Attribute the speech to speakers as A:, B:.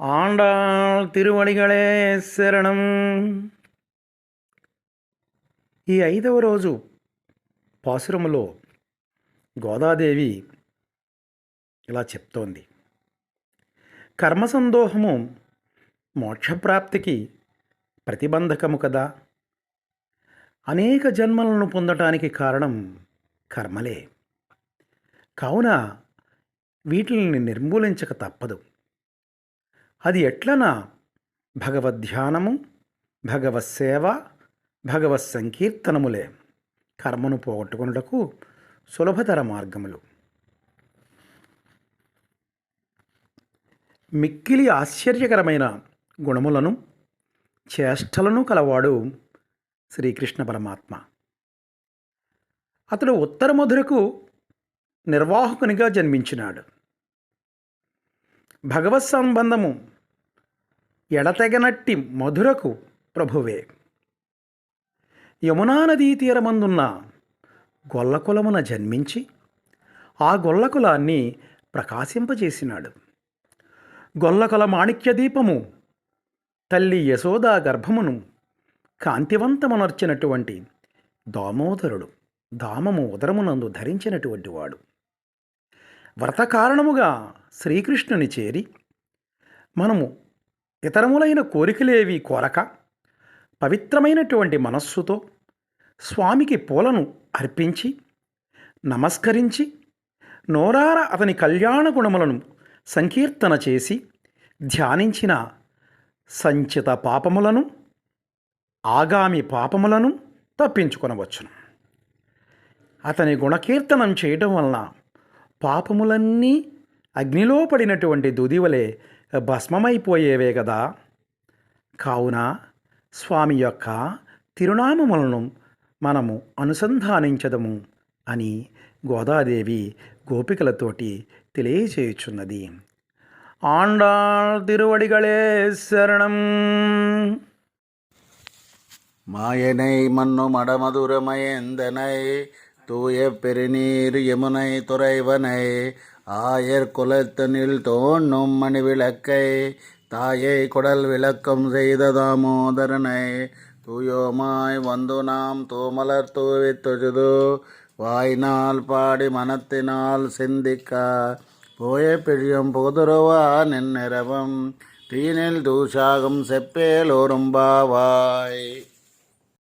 A: ఆండాళ్ తిరువడిగళే శరణం ఈ ఐదవ రోజు పాసురములో గోదాదేవి ఇలా చెప్తోంది. కర్మ సందోహము మోక్షప్రాప్తికి ప్రతిబంధకము కదా? అనేక జన్మలను పొందటానికి కారణం కర్మలే. కావున వీటిని నిర్మూలించక తప్పదు. అది ఎట్లనా? భగవద్ధ్యానము భగవత్సేవ భగవత్ సంకీర్తనములే. కర్మను పోగొట్టుకున్నటకు సులభతర మార్గములు. మిక్కిలి ఆశ్చర్యకరమైన గుణములను చేష్టలను కలవాడు శ్రీకృష్ణ పరమాత్మ. అతడు ఉత్తర మధురకు నిర్వాహకునిగా జన్మించినాడు. భగవత్ సంబంధము ఎడతెగనట్టి మధురకు ప్రభువే. యమునా నదీ తీరమందున్న గొల్లకులమున జన్మించి ఆ గొల్లకులాన్ని ప్రకాశింపజేసినాడు. గొల్లకుల మాణిక్య దీపము తల్లి యశోదా గర్భమును కాంతివంతమనర్చినటువంటి దామోదరుడు దామము ఉదరమునందు ధరించినటువంటి వాడు. వ్రత కారణముగా శ్రీకృష్ణుని చేరి మనము ఇతరములైన కోరికలేవి కోరక పవిత్రమైనటువంటి మనస్సుతో స్వామికి పూలను అర్పించి నమస్కరించి నోరార అతని కళ్యాణ గుణములను సంకీర్తన చేసి ధ్యానించిన సంచిత పాపములను ఆగామి పాపములను తప్పించుకొనవచ్చును. అతని గుణకీర్తనం చేయడం వలన పాపములన్నీ అగ్నిలో పడినటువంటి దుదివలే భస్మమైపోయేవే కదా కావున స్వామి యొక్క తిరునామములను మనము అనుసంధానించదము అని గోదాదేవి గోపికలతోటి తెలియచేయుచున్నది ఆండాళ్ తిరువడిగళే శరణం
B: மாயனை மண்ணு மடமதுரமயந்தனை தூய பெருநீர் யமுனை துறைவனை ஆயர் குலத்தனில் தோன்னும் மணி விளக்கை தாயை குடல் விளக்கம் செய்த தாமோதரனை தூயோமாய் வந்து நாம் தூமலர் தூவி தொழுது வாயினால் பாடி மனத்தினால் சிந்திக்க. போய பிழியும் புகுதுருவா நின்னிரவம் தீனில் தூஷாகும் செப்பேல் ஒரும்பாவாய்